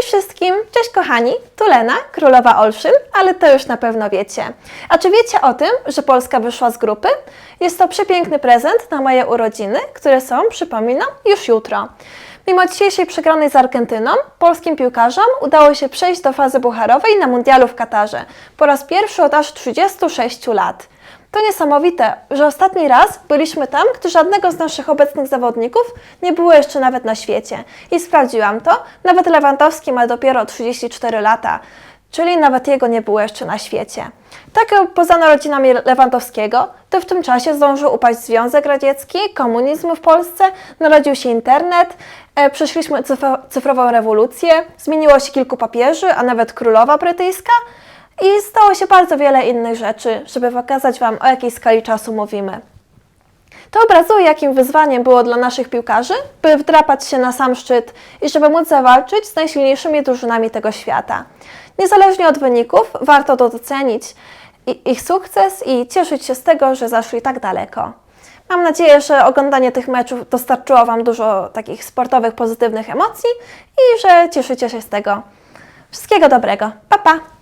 Cześć wszystkim, cześć kochani, tu Lena, królowa Olszyn, ale to już na pewno wiecie. A czy wiecie o tym, że Polska wyszła z grupy? Jest to przepiękny prezent na moje urodziny, które są, przypominam, już jutro. Mimo dzisiejszej przegranej z Argentyną, polskim piłkarzom udało się przejść do fazy bucharowej na mundialu w Katarze po raz pierwszy od aż 36 lat. To niesamowite, że ostatni raz byliśmy tam, gdy żadnego z naszych obecnych zawodników nie było jeszcze nawet na świecie. I sprawdziłam to, nawet Lewandowski ma dopiero 34 lata, czyli nawet jego nie było jeszcze na świecie. Tak poza narodzinami Lewandowskiego, to w tym czasie zdążył upaść Związek Radziecki, komunizm w Polsce, narodził się internet, e, przeszliśmy cyfro- cyfrową rewolucję, zmieniło się kilku papieży, a nawet królowa brytyjska, i stało się bardzo wiele innych rzeczy, żeby pokazać Wam, o jakiej skali czasu mówimy. To obrazuje, jakim wyzwaniem było dla naszych piłkarzy, by wdrapać się na sam szczyt i żeby móc zawalczyć z najsilniejszymi drużynami tego świata. Niezależnie od wyników, warto to docenić ich sukces i cieszyć się z tego, że zaszli tak daleko. Mam nadzieję, że oglądanie tych meczów dostarczyło Wam dużo takich sportowych, pozytywnych emocji i że cieszycie się z tego. Wszystkiego dobrego. Pa, pa!